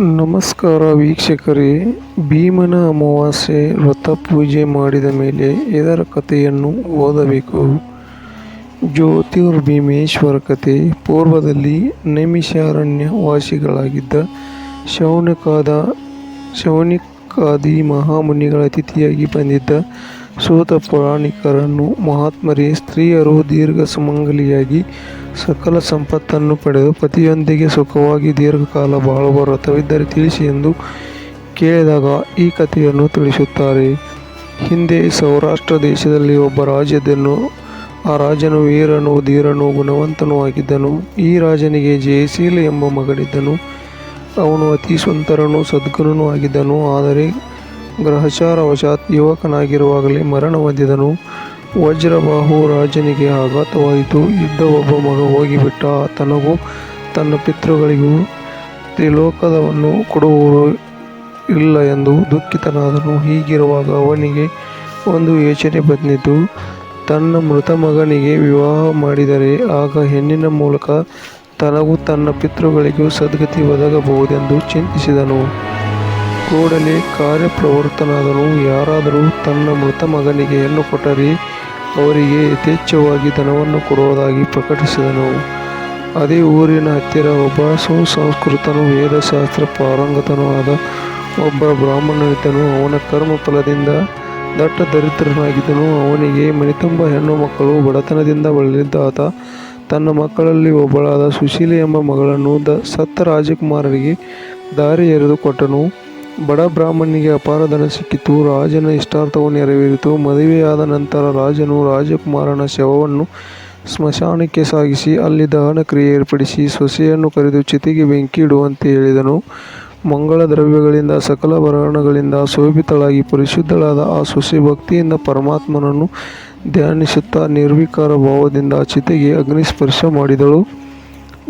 ನಮಸ್ಕಾರ ವೀಕ್ಷಕರೇ. ಭೀಮನ ಅಮಾವಾಸ್ಯೆ ವ್ರತ ಪೂಜೆ ಮಾಡಿದ ಮೇಲೆ ಇದರ ಕಥೆಯನ್ನು ಓದಬೇಕು. ಜ್ಯೋತಿರ್ಭೀಮೇಶ್ವರ ಕಥೆ. ಪೂರ್ವದಲ್ಲಿ ನೈಮಿಷಾರಣ್ಯ ವಾಸಿಗಳಾಗಿದ್ದ ಶೌನಕಾದ, ಶೌನಿಕಾದಿ ಮಹಾಮುನಿಗಳ ಅತಿಥಿಯಾಗಿ ಬಂದಿದ್ದ ಸೂತ ಪುರಾಣಿಕರನ್ನು ಮಹಾತ್ಮರೇ, ಸ್ತ್ರೀಯರು ದೀರ್ಘ ಸುಮಂಗಲಿಯಾಗಿ ಸಕಲ ಸಂಪತ್ತನ್ನು ಪಡೆದು ಪತಿಯೊಂದಿಗೆ ಸುಖವಾಗಿ ದೀರ್ಘಕಾಲ ಬಾಳುವ ವ್ರತವಿದ್ದರೆ ತಿಳಿಸಿ ಎಂದು ಕೇಳಿದಾಗ ಈ ಕಥೆಯನ್ನು ತಿಳಿಸುತ್ತಾರೆ. ಹಿಂದೆ ಸೌರಾಷ್ಟ್ರ ದೇಶದಲ್ಲಿ ಒಬ್ಬ ರಾಜ್ಯದನ್ನು ಆ ರಾಜನು ವೀರನು ಧೀರನು ಗುಣವಂತನೂ ಆಗಿದ್ದನು. ಈ ರಾಜನಿಗೆ ಜಯಶೀಲ ಎಂಬ ಮಗಳಿದ್ದನು ಅವನು ಅತಿ ಸುಂದರನೂ ಸದ್ಗುಣನೂ ಆಗಿದ್ದನು. ಆದರೆ ಗ್ರಹಚಾರವಶಾತ್ ಯುವಕನಾಗಿರುವಾಗಲೇ ಮರಣ ಹೊಂದಿದನು. ವಜ್ರಬಾಹು ರಾಜನಿಗೆ ಆಘಾತವಾಯಿತು. ಇದ್ದ ಒಬ್ಬ ಮಗ ಹೋಗಿಬಿಟ್ಟ. ತನಗೂ ತನ್ನ ಪಿತೃಗಳಿಗೂ ತ್ರಿಲೋಕದವನ್ನು ಕೊಡುವವರು ಇಲ್ಲ ಎಂದು ದುಃಖಿತನಾದನು. ಹೀಗಿರುವಾಗ ಅವನಿಗೆ ಒಂದು ಯೋಚನೆ ಬಂದಿತು. ತನ್ನ ಮೃತ ಮಗನಿಗೆ ವಿವಾಹ ಮಾಡಿದರೆ ಆಗ ಹೆಣ್ಣಿನ ಮೂಲಕ ತನಗೂ ತನ್ನ ಪಿತೃಗಳಿಗೂ ಸದ್ಗತಿ ಒದಗಬಹುದೆಂದು ಚಿಂತಿಸಿದನು. ಕೂಡಲೇ ಕಾರ್ಯಪ್ರವೃತ್ತನಾದನು ಯಾರಾದರೂ ತನ್ನ ಮೃತ ಮಗನಿಗೆ ಹೆಣ್ಣು ಕೊಟ್ಟರೆ ಅವರಿಗೆ ಯಥೇಚ್ಛವಾಗಿ ಧನವನ್ನು ಕೊಡುವುದಾಗಿ ಪ್ರಕಟಿಸಿದನು. ಅದೇ ಊರಿನ ಹತ್ತಿರ ಒಬ್ಬ ಸುಸಂಸ್ಕೃತನು ವೇದಶಾಸ್ತ್ರ ಪಾರಂಗತನೂ ಆದ ಒಬ್ಬ ಬ್ರಾಹ್ಮಣನಿದ್ದನು. ಅವನ ಕರ್ಮ ಫಲದಿಂದ ದಟ್ಟ ದರಿದ್ರನಾಗಿದ್ದನು. ಅವನಿಗೆ ಮನಿತುಂಬ ಹೆಣ್ಣು ಮಕ್ಕಳು, ಬಡತನದಿಂದ ಬಳಲಿದ್ದಾತ ತನ್ನ ಮಕ್ಕಳಲ್ಲಿ ಒಬ್ಬಳಾದ ಸುಶೀಲೆ ಎಂಬ ಮಗಳನ್ನು ದ ಸತ್ತ ರಾಜಕುಮಾರರಿಗೆ ದಾರಿ ಎರೆದು ಕೊಟ್ಟನು ಬಡ ಬ್ರಾಹ್ಮಣನಿಗೆ ಅಪಾರ ಧನ ಸಿಕ್ಕಿತು. ರಾಜನ ಇಷ್ಟಾರ್ಥವು ನೆರವೇರಿತು. ಮದುವೆಯಾದ ನಂತರ ರಾಜನು ರಾಜಕುಮಾರನ ಶವವನ್ನು ಸ್ಮಶಾನಕ್ಕೆ ಸಾಗಿಸಿ, ಅಲ್ಲಿ ದಹನ ಕ್ರಿಯೆ ಏರ್ಪಡಿಸಿ, ಸೊಸೆಯನ್ನು ಕರೆದು ಚಿತೆಗೆ ಬೆಂಕಿ ಇಡುವಂತೆ ಹೇಳಿದನು. ಮಂಗಳ ದ್ರವ್ಯಗಳಿಂದ, ಸಕಲ ಭರಣಗಳಿಂದ ಶೋಭಿತಳಾಗಿ ಪರಿಶುದ್ಧಳಾದ ಆ ಸೊಸೆ ಭಕ್ತಿಯಿಂದ ಪರಮಾತ್ಮನನ್ನು ಧ್ಯಾನಿಸುತ್ತಾ ನಿರ್ವಿಕಾರ ಭಾವದಿಂದ ಚಿತೆಗೆ ಅಗ್ನಿಸ್ಪರ್ಶ ಮಾಡಿದಳು.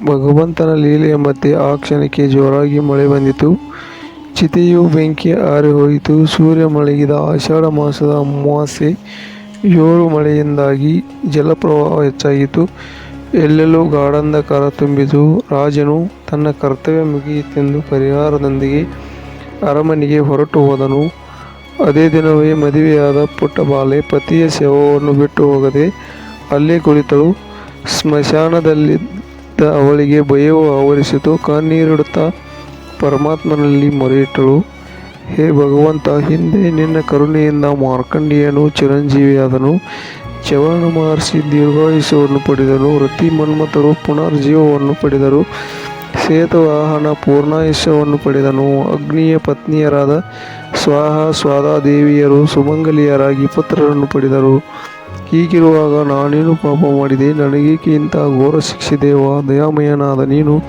ಭಗವಂತನ ಲೀಲೆಯ ಮತ್ತೆ ಆ ಕ್ಷಣಕ್ಕೆ ಜೋರಾಗಿ ಮಳೆ ಬಂದಿತು. ಚಿತೆಯು ಬೆಂಕಿ ಆರಿಹೋಯಿತು ಸೂರ್ಯ ಮಳೆಗಿದ ಆಷಾಢ ಮಾಸದ ಅಮಾವಾಸ್ಯೆ ಏಳು ಮಳೆಯಿಂದಾಗಿ ಜಲಪ್ರವಾಹ ಹೆಚ್ಚಾಯಿತು ಎಲ್ಲೆಲ್ಲೂ ಗಾಢಾಂಧಕಾರ ತುಂಬಿತು. ರಾಜನು ತನ್ನ ಕರ್ತವ್ಯ ಮುಗಿಯಿತೆಂದು ಪರಿಹಾರದೊಂದಿಗೆ ಅರಮನೆಗೆ ಹೊರಟು ಹೋದನು. ಅದೇ ದಿನವೇ ಮದುವೆಯಾದ ಪುಟ್ಟ ಬಾಲೆ ಪತಿಯ ಶವವನ್ನು ಬಿಟ್ಟು ಹೋಗದೆ ಅಲ್ಲೇ ಕುಳಿತಳು. ಸ್ಮಶಾನದಲ್ಲಿದ್ದ ಅವಳಿಗೆ ಭಯವು ಆವರಿಸಿತು. ಕಣ್ಣೀರಿಡುತ್ತಾ ಪರಮಾತ್ಮನಲ್ಲಿ ಮೊರೆಯಿಟ್ಟಳು. ಹೇ ಭಗವಂತ, ಹಿಂದೆ ನಿನ್ನ ಕರುಣೆಯಿಂದ ಮಾರ್ಕಂಡಿಯನು ಚಿರಂಜೀವಿಯಾದನು. ಚವನ ಮಹರ್ಷಿ ದೀರ್ಘಾಯುಷ್ಯವನ್ನು ಪಡೆದನು. ವೃತ್ತಿ ಮನ್ಮಥರು ಪುನರ್ಜೀವವನ್ನು ಪಡೆದರು. ಸೇತುವಾಹನ ಪೂರ್ಣಾಯುಷ್ಯವನ್ನು ಪಡೆದನು. ಅಗ್ನಿಯ ಪತ್ನಿಯರಾದ ಸ್ವಾಹ ಸ್ವಾದಾದೇವಿಯರು ಸುಮಂಗಲಿಯರಾಗಿ ಪುತ್ರರನ್ನು ಪಡೆದರು. ಹೀಗಿರುವಾಗ ನಾನೇನು ಪಾಪ ಮಾಡಿದೆ? ನನಗೇಕೆ ಇಂಥ ಘೋರ ಶಿಕ್ಷೆ ದೇವ? ದಯಾಮಯನಾದ ನೀನು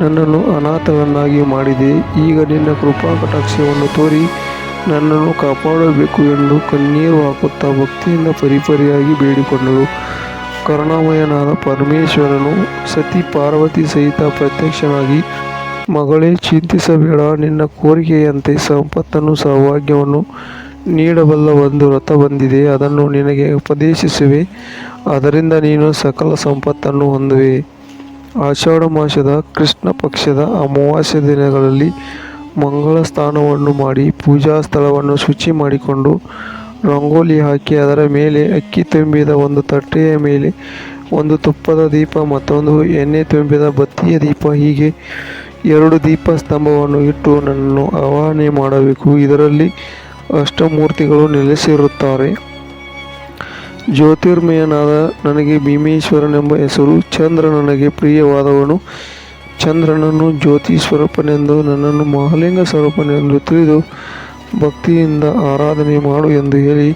ನನ್ನನ್ನು ಅನಾಥವನ್ನಾಗಿ ಮಾಡಿದೆ. ಈಗ ನಿನ್ನ ಕೃಪಾ ಕಟಾಕ್ಷವನ್ನು ತೋರಿ ನನ್ನನ್ನು ಕಾಪಾಡಬೇಕು ಎಂದು ಕಣ್ಣೀರು ಹಾಕುತ್ತಾ ಭಕ್ತಿಯಿಂದ ಪರಿಪರಿಯಾಗಿ ಬೇಡಿಕೊಂಡಳು. ಕರುಣಾಮಯನಾದ ಪರಮೇಶ್ವರನು ಸತಿ ಪಾರ್ವತಿ ಸಹಿತ ಪ್ರತ್ಯಕ್ಷನಾಗಿ, ಮಗಳೇ, ಚಿಂತಿಸಬೇಡ, ನಿನ್ನ ಕೋರಿಕೆಯಂತೆ ಸಂಪತ್ತನ್ನು ಸೌಭಾಗ್ಯವನ್ನು ನೀಡಬಲ್ಲ ಒಂದು ವ್ರತ ಬಂದಿದೆ. ಅದನ್ನು ನಿನಗೆ ಉಪದೇಶಿಸುವೆ. ಅದರಿಂದ ನೀನು ಸಕಲ ಸಂಪತ್ತನ್ನು ಹೊಂದುವೆ. ಆಷಾಢ ಮಾಸದ ಕೃಷ್ಣ ಪಕ್ಷದ ಅಮಾವಾಸ್ಯ ದಿನಗಳಲ್ಲಿ ಮಂಗಳ ಸ್ನಾನವನ್ನು ಮಾಡಿ ಪೂಜಾ ಸ್ಥಳವನ್ನು ಶುಚಿ ಮಾಡಿಕೊಂಡು ರಂಗೋಲಿ ಹಾಕಿ ಅದರ ಮೇಲೆ ಅಕ್ಕಿ ತುಂಬಿದ ಒಂದು ತಟ್ಟೆಯ ಮೇಲೆ ಒಂದು ತುಪ್ಪದ ದೀಪ ಮತ್ತೊಂದು ಎಣ್ಣೆ ತುಂಬಿದ ಬತ್ತಿಯ ದೀಪ ಹೀಗೆ ಎರಡು ದೀಪ ಸ್ತಂಭವನ್ನು ಇಟ್ಟು ನನ್ನನ್ನು ಆವಾಹನೆ ಮಾಡಬೇಕು. ಇದರಲ್ಲಿ ಅಷ್ಟಮೂರ್ತಿಗಳು ನೆಲೆಸಿರುತ್ತಾರೆ. ಜ್ಯೋತಿರ್ಮಯನಾದ ನನಗೆ ಭೀಮೇಶ್ವರನೆಂಬ ಹೆಸರು, ಚಂದ್ರ ನನಗೆ ಪ್ರಿಯವಾದವನು. ಚಂದ್ರನನ್ನು ಜ್ಯೋತಿ ಸ್ವರೂಪನೆಂದು ನನ್ನನ್ನು ಮಹಾಲಿಂಗ ಸ್ವರೂಪನೆಂದು ತಿಳಿದು ಭಕ್ತಿಯಿಂದ ಆರಾಧನೆ ಮಾಡು ಎಂದು ಹೇಳಿ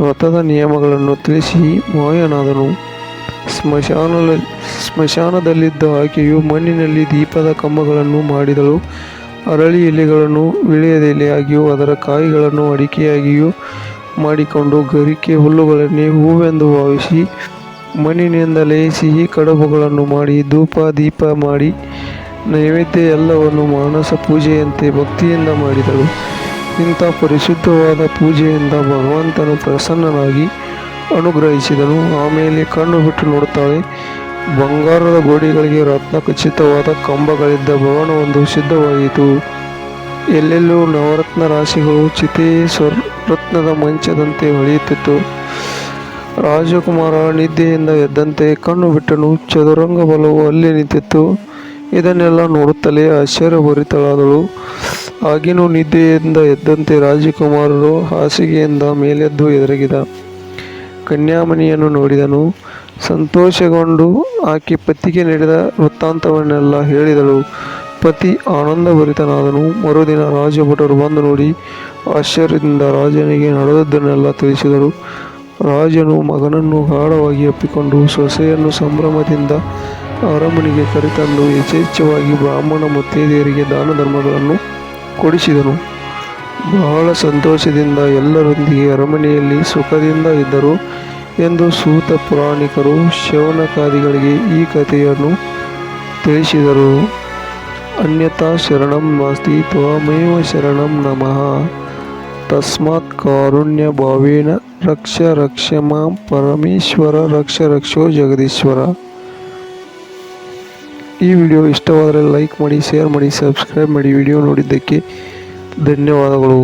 ವ್ರತದ ನಿಯಮಗಳನ್ನು ತಿಳಿಸಿ ಮಾಯನಾದನು. ಸ್ಮಶಾನ ಸ್ಮಶಾನದಲ್ಲಿದ್ದ ಆಕೆಯು ಮಣ್ಣಿನಲ್ಲಿ ದೀಪದ ಕಂಬಗಳನ್ನು ಮಾಡಿದಳು. ಅರಳಿ ಎಲೆಗಳನ್ನು ವಿಳೆಯದೆಲೆಯಾಗಿಯೂ ಅದರ ಕಾಯಿಗಳನ್ನು ಅಡಿಕೆಯಾಗಿಯೂ ಮಾಡಿಕೊಂಡು ಗರಿಕೆ ಹುಲ್ಲುಗಳನ್ನೇ ಹೂವೆಂದು ಭಾವಿಸಿ ಮಣ್ಣಿನಿಂದಲೇ ಸಿಹಿ ಕಡುಬುಗಳನ್ನು ಮಾಡಿ ಧೂಪ, ದೀಪ ಮಾಡಿ ನೈವೇದ್ಯ ಎಲ್ಲವನ್ನು ಮಾನಸ ಪೂಜೆಯಂತೆ ಭಕ್ತಿಯಿಂದ ಮಾಡಿದಳು ಇಂಥ ಪರಿಶುದ್ಧವಾದ ಪೂಜೆಯಿಂದ ಭಗವಂತನು ಪ್ರಸನ್ನನಾಗಿ ಅನುಗ್ರಹಿಸಿದನು. ಆಮೇಲೆ ಕಣ್ಣು ಬಿಟ್ಟು ನೋಡುತ್ತಾಳೆ ಬಂಗಾರದ ಗೋಡೆಗಳಿಗೆ ರತ್ನ ಖಚಿತವಾದ ಕಂಬಗಳಿದ್ದ ಭವನವೊಂದು ಸಿದ್ಧವಾಯಿತು. ಎಲ್ಲೆಲ್ಲೂ ನವರತ್ನ ರಾಶಿಗಳು ಚಿತೆ ಸ್ವರತ್ನದ ಮಂಚದಂತೆ ಹೊಳೆಯುತ್ತಿತ್ತು. ರಾಜಕುಮಾರ ನಿದ್ದೆಯಿಂದ ಎದ್ದಂತೆ ಕಣ್ಣು ಬಿಟ್ಟನು. ಚದುರಂಗ ಬಲವು ಅಲ್ಲಿ ನಿಂತಿತ್ತು. ಇದನ್ನೆಲ್ಲ ನೋಡುತ್ತಲೇ ಆಶ್ಚರ್ಯಭರಿತಳಾದಳು. ಆಗಿನೂ ನಿದ್ದೆಯಿಂದ ಎದ್ದಂತೆ ರಾಜಕುಮಾರರು ಹಾಸಿಗೆಯಿಂದ ಮೇಲೆದ್ದು ಎದುರಗಿದ ಕನ್ಯಾಮಣಿಯನ್ನು ನೋಡಿದನು. ಸಂತೋಷಗೊಂಡು ಆಕೆ ಪತಿಗೆ ನಡೆದ ವೃತ್ತಾಂತವನ್ನೆಲ್ಲ ಹೇಳಿದಳು. ಪತಿ ಆನಂದಭರಿತನಾದನು. ಮರುದಿನ ರಾಜಭಟರು ಬಂದು ನೋಡಿ ಆಶ್ಚರ್ಯದಿಂದ ರಾಜನಿಗೆ ನಡೆದದ್ದನ್ನೆಲ್ಲ ತಿಳಿಸಿದರು. ರಾಜನು ಮಗನನ್ನು ಗಾಢವಾಗಿ ಅಪ್ಪಿಕೊಂಡು ಸೊಸೆಯನ್ನು ಸಂಭ್ರಮದಿಂದ ಅರಮನೆಗೆ ಕರೆತಂದು ಯಥೇಚ್ಛವಾಗಿ ಬ್ರಾಹ್ಮಣ ಮುತ್ತೈದೆಯರಿಗೆ ದಾನ ಧರ್ಮಗಳನ್ನು ಕೊಡಿಸಿದನು. ಬಹಳ ಸಂತೋಷದಿಂದ ಎಲ್ಲರೊಂದಿಗೆ ಅರಮನೆಯಲ್ಲಿ ಸುಖದಿಂದ ಇದ್ದರು ಎಂದು ಸೂತ ಪುರಾಣಿಕರು ಶವನಕಾದಿಗಳಿಗೆ ಈ ಕಥೆಯನ್ನು ತಿಳಿಸಿದರು. ಅನ್ಯಥಾ ಶರಣಂ ನಾಸ್ತಿ ತ್ವಮೇವ ಶರಣಂ ನಮಃ ತಸ್ಮಾತ್ ಕಾರುಣ್ಯ ಭಾವೇನ ರಕ್ಷ ರಕ್ಷ ಮಾಂ ಪರಮೇಶ್ವರ ರಕ್ಷ ರಕ್ಷೋ ಜಗದೀಶ್ವರ ಈ ವಿಡಿಯೋ ಇಷ್ಟವಾದರೆ ಲೈಕ್ ಮಾಡಿ, ಶೇರ್ ಮಾಡಿ, ಸಬ್ಸ್ಕ್ರೈಬ್ ಮಾಡಿ ವಿಡಿಯೋ ನೋಡಿದ್ದಕ್ಕೆ ಧನ್ಯವಾದಗಳು.